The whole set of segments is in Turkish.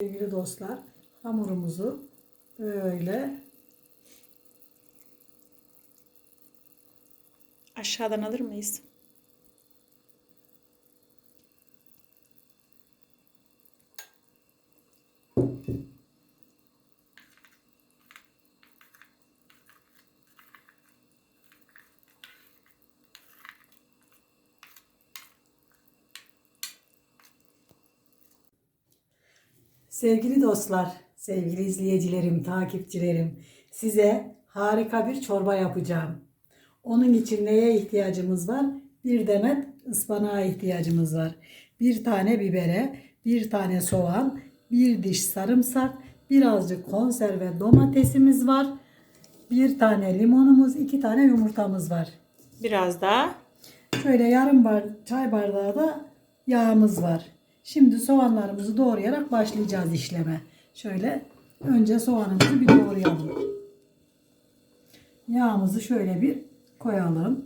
Sevgili dostlar, hamurumuzu böyle Aşağıdan alır mıyız? Sevgili dostlar, sevgili izleyicilerim, takipçilerim, size harika bir çorba yapacağım. Onun için neye ihtiyacımız var? Bir demet ıspanağa ihtiyacımız var. Bir tane bibere, bir tane soğan, bir diş sarımsak, birazcık konserve domatesimiz var. Bir tane limonumuz, iki tane yumurtamız var. Biraz daha. Şöyle yarım bar çay bardağı da yağımız var. Şimdi soğanlarımızı doğrayarak başlayacağız işleme. Şöyle önce soğanımızı bir doğrayalım. Yağımızı şöyle bir koyalım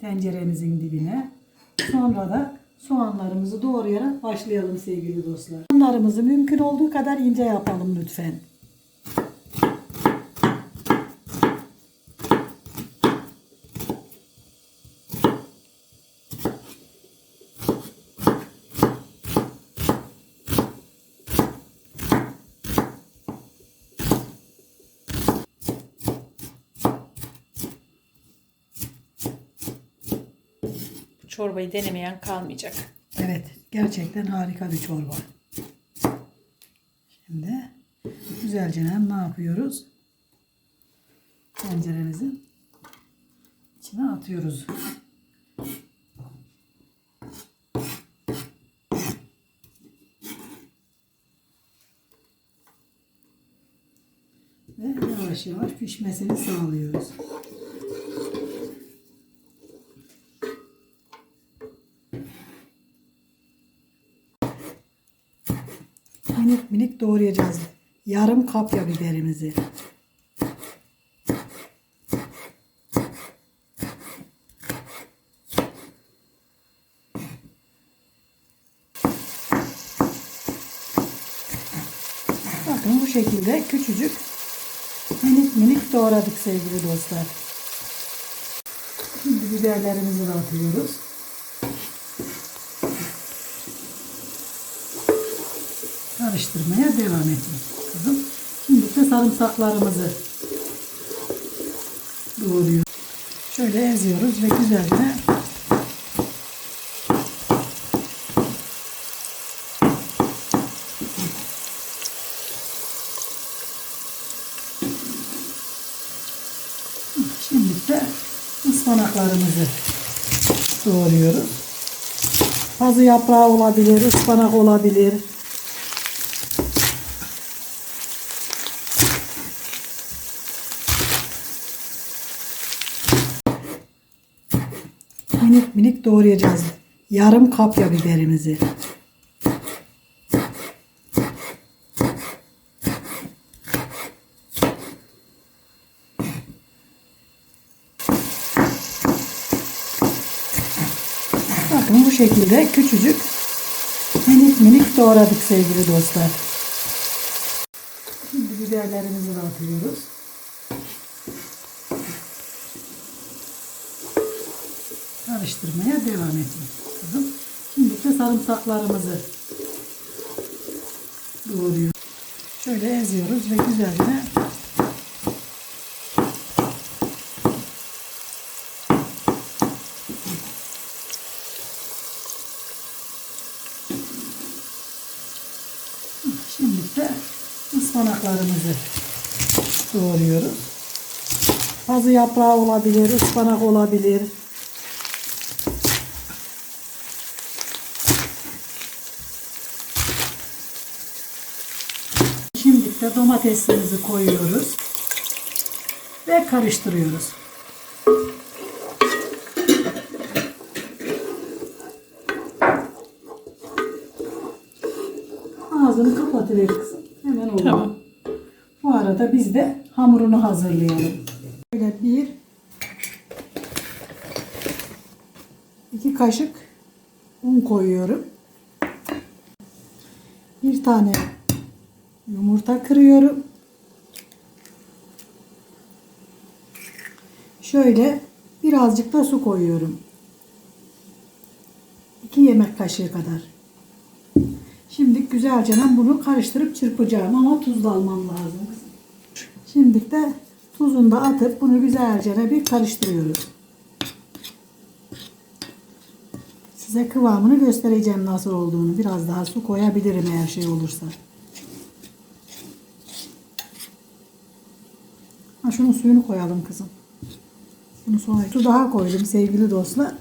tenceremizin dibine. Sonra da soğanlarımızı doğrayarak başlayalım sevgili dostlar. Soğanlarımızı mümkün olduğu kadar ince yapalım lütfen. Bu çorbayı denemeyen kalmayacak. Evet, gerçekten harika bir çorba. Şimdi güzelce ne yapıyoruz? Tenceremizin içine atıyoruz. Ve yavaş yavaş pişmesini sağlıyoruz. minik minik doğrayacağız. Yarım kapya biberimizi. Bakın bu şekilde küçücük minik minik doğradık sevgili dostlar. Şimdi biberlerimizi de atıyoruz. karıştırmaya devam edin kızım. Şimdi de sarımsaklarımızı doğruyoruz. Şöyle eziyoruz ve güzelce Şimdi de ıspanaklarımızı doğruyoruz. Pazı yaprağı olabilir, ıspanak olabilir. minik minik doğrayacağız. Yarım kapya biberimizi. Bakın bu şekilde küçücük minik minik doğradık sevgili dostlar. Şimdi biberlerimizi de atıyoruz. Karıştırmaya devam edin. Şimdi de sarımsaklarımızı doğruyoruz. Şöyle eziyoruz ve güzelce Şimdi de ıspanaklarımızı doğruyoruz. Pazı yaprağı olabilir, ıspanak olabilir. Domatesimizi koyuyoruz ve karıştırıyoruz. Ağzını kapatıver kızım. Hemen olur. Tamam. Bu arada biz de hamurunu hazırlayalım. Böyle bir iki kaşık un koyuyorum. Bir tane yumurta kırıyorum. Şöyle birazcık da su koyuyorum. 2 yemek kaşığı kadar. Şimdi güzelce ben bunu karıştırıp çırpacağım ama tuz da almam lazım. Şimdi de tuzunu da atıp bunu güzelce bir karıştırıyoruz. Size kıvamını göstereceğim nasıl olduğunu. Biraz daha su koyabilirim eğer şey olursa. Ha şunun suyunu koyalım kızım. Bunu sonra su daha koydum sevgili dostlar.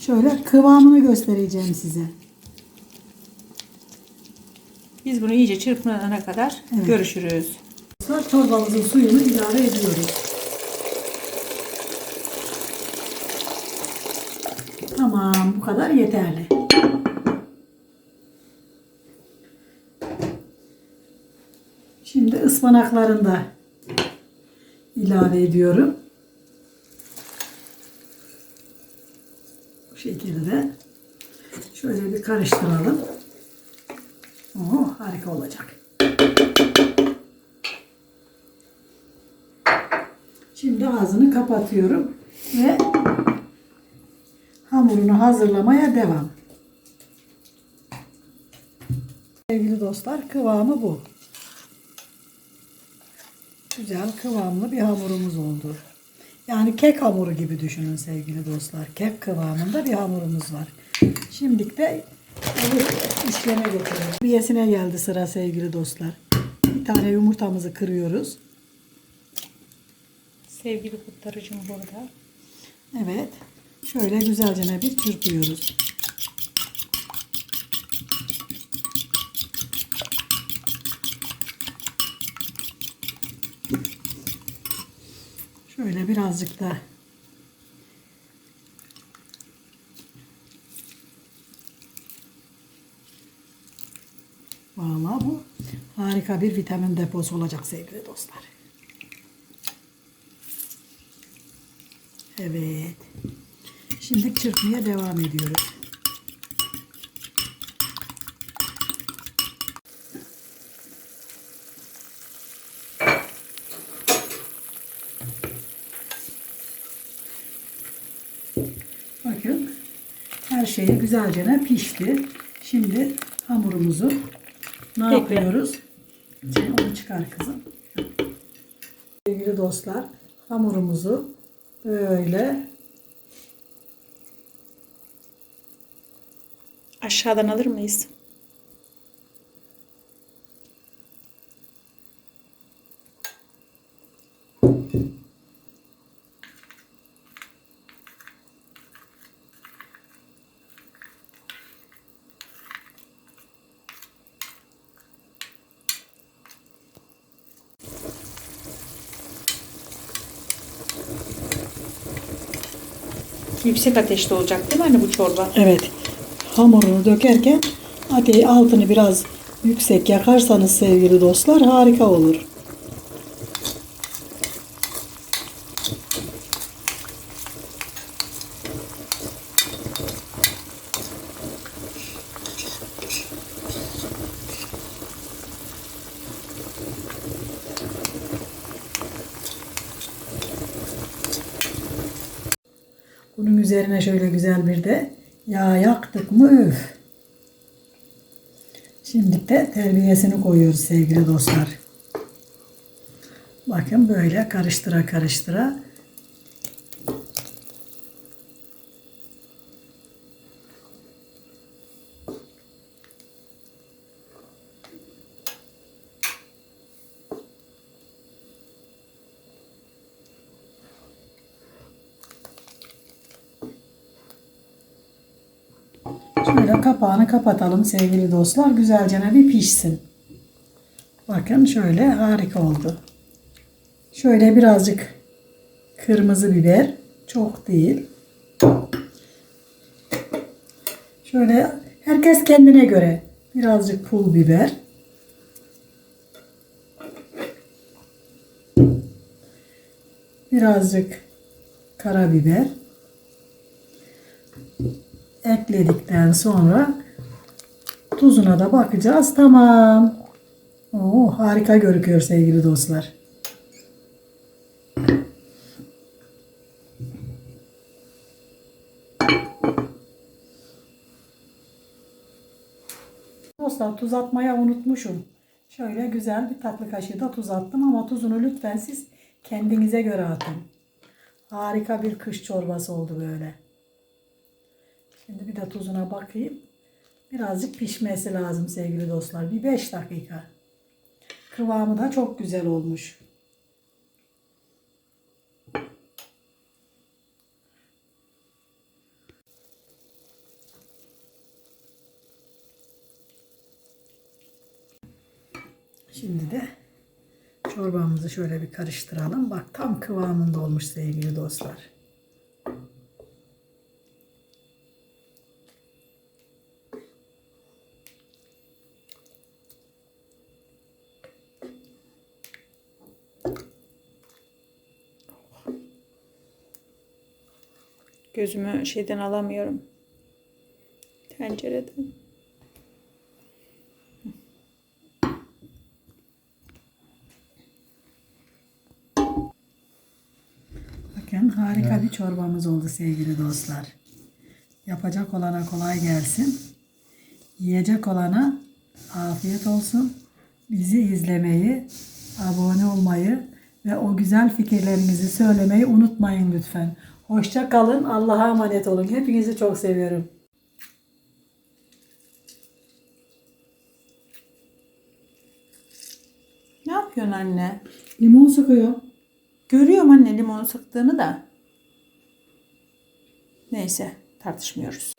Şöyle kıvamını göstereceğim size. Biz bunu iyice çırpınana kadar Evet. görüşürüz. Dostlar çorbamızın suyunu ilave ediyoruz. Tamam bu kadar yeterli. Şimdi ıspanaklarını da ilave ediyorum. Bu şekilde şöyle bir karıştıralım. Oo, harika olacak. Şimdi ağzını kapatıyorum ve hamurunu hazırlamaya devam. Sevgili dostlar kıvamı bu. Güzel kıvamlı bir hamurumuz oldu. Yani kek hamuru gibi düşünün sevgili dostlar. Kek kıvamında bir hamurumuz var. Şimdi de onu işleme geçelim. Biyesine geldi sıra sevgili dostlar. Bir tane yumurtamızı kırıyoruz. Sevgili kurtarıcım burada. Evet. Şöyle güzelce bir çırpıyoruz. Şöyle birazcık da Vallahi bu harika bir vitamin deposu olacak sevgili dostlar. Evet. Şimdi çırpmaya devam ediyoruz. Bakın her şey güzelce pişti. Şimdi hamurumuzu ne Bekle. yapıyoruz? Şimdi onu çıkar kızım. Sevgili dostlar hamurumuzu böyle Aşağıdan alır mıyız? Yüksek ateşte olacak değil mi anne bu çorba? Evet. Hamurunu dökerken ateşi altını biraz yüksek yakarsanız sevgili dostlar harika olur. Üzerine şöyle güzel bir de yağ yaktık mı üf. Şimdi de terbiyesini koyuyoruz sevgili dostlar. Bakın böyle karıştıra karıştıra Şöyle kapağını kapatalım sevgili dostlar. Güzelce bir pişsin. Bakın şöyle harika oldu. Şöyle birazcık kırmızı biber. Çok değil. Şöyle herkes kendine göre birazcık pul biber. Birazcık karabiber ekledikten sonra tuzuna da bakacağız. Tamam. Oo, harika görünüyor sevgili dostlar. Dostlar tuz atmaya unutmuşum. Şöyle güzel bir tatlı kaşığı da tuz attım ama tuzunu lütfen siz kendinize göre atın. Harika bir kış çorbası oldu böyle. Şimdi bir de tuzuna bakayım. Birazcık pişmesi lazım sevgili dostlar. Bir 5 dakika. Kıvamı da çok güzel olmuş. Şimdi de çorbamızı şöyle bir karıştıralım. Bak tam kıvamında olmuş sevgili dostlar. Gözümü şeyden alamıyorum. Tencereden. Bakın harika bir çorbamız oldu sevgili dostlar. Yapacak olana kolay gelsin. Yiyecek olana afiyet olsun. Bizi izlemeyi, abone olmayı ve o güzel fikirlerinizi söylemeyi unutmayın lütfen. Hoşça kalın. Allah'a emanet olun. Hepinizi çok seviyorum. Ne yapıyorsun anne? Limon sıkıyor. Görüyorum anne limon sıktığını da. Neyse tartışmıyoruz.